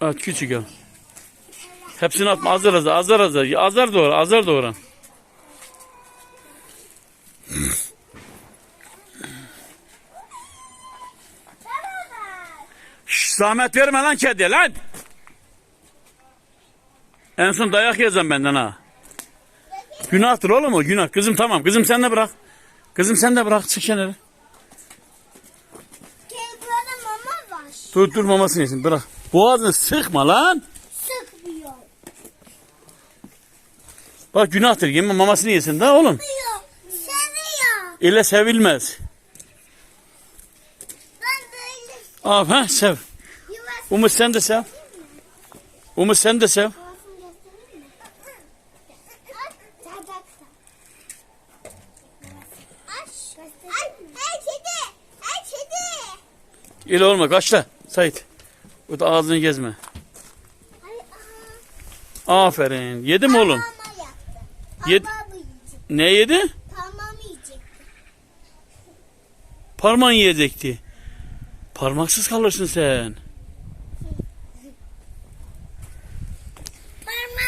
At küçük al. Hepsini atma azar azar azar azar. Azar doğru azar doğru. Şş, zahmet verme lan kedi lan. En son dayak yiyeceğim benden ha. Günahtır oğlum o günah. Kızım tamam kızım sen de bırak. Kızım sen de bırak çık kenara. Burada mama var. Dur dur mamasını yesin bırak. Boğazını sıkma lan. Sıkmıyor. Bak günahtır yeme mamasını yesin da oğlum. Sıkmıyor. Seviyor. İle sevilmez. Ben böyle Abi ha sev. yuvası Umut sen de sev. Umut sen de sev. Ay, ay kedi. Ay kedi. İle olma kaçla. Sait. O da ağzını gezme. Aferin. Yedi mi oğlum? Yed-. Ne yedi? Parmağımı yiyecek. Parmağın yiyecekti. Parmaksız kalırsın sen.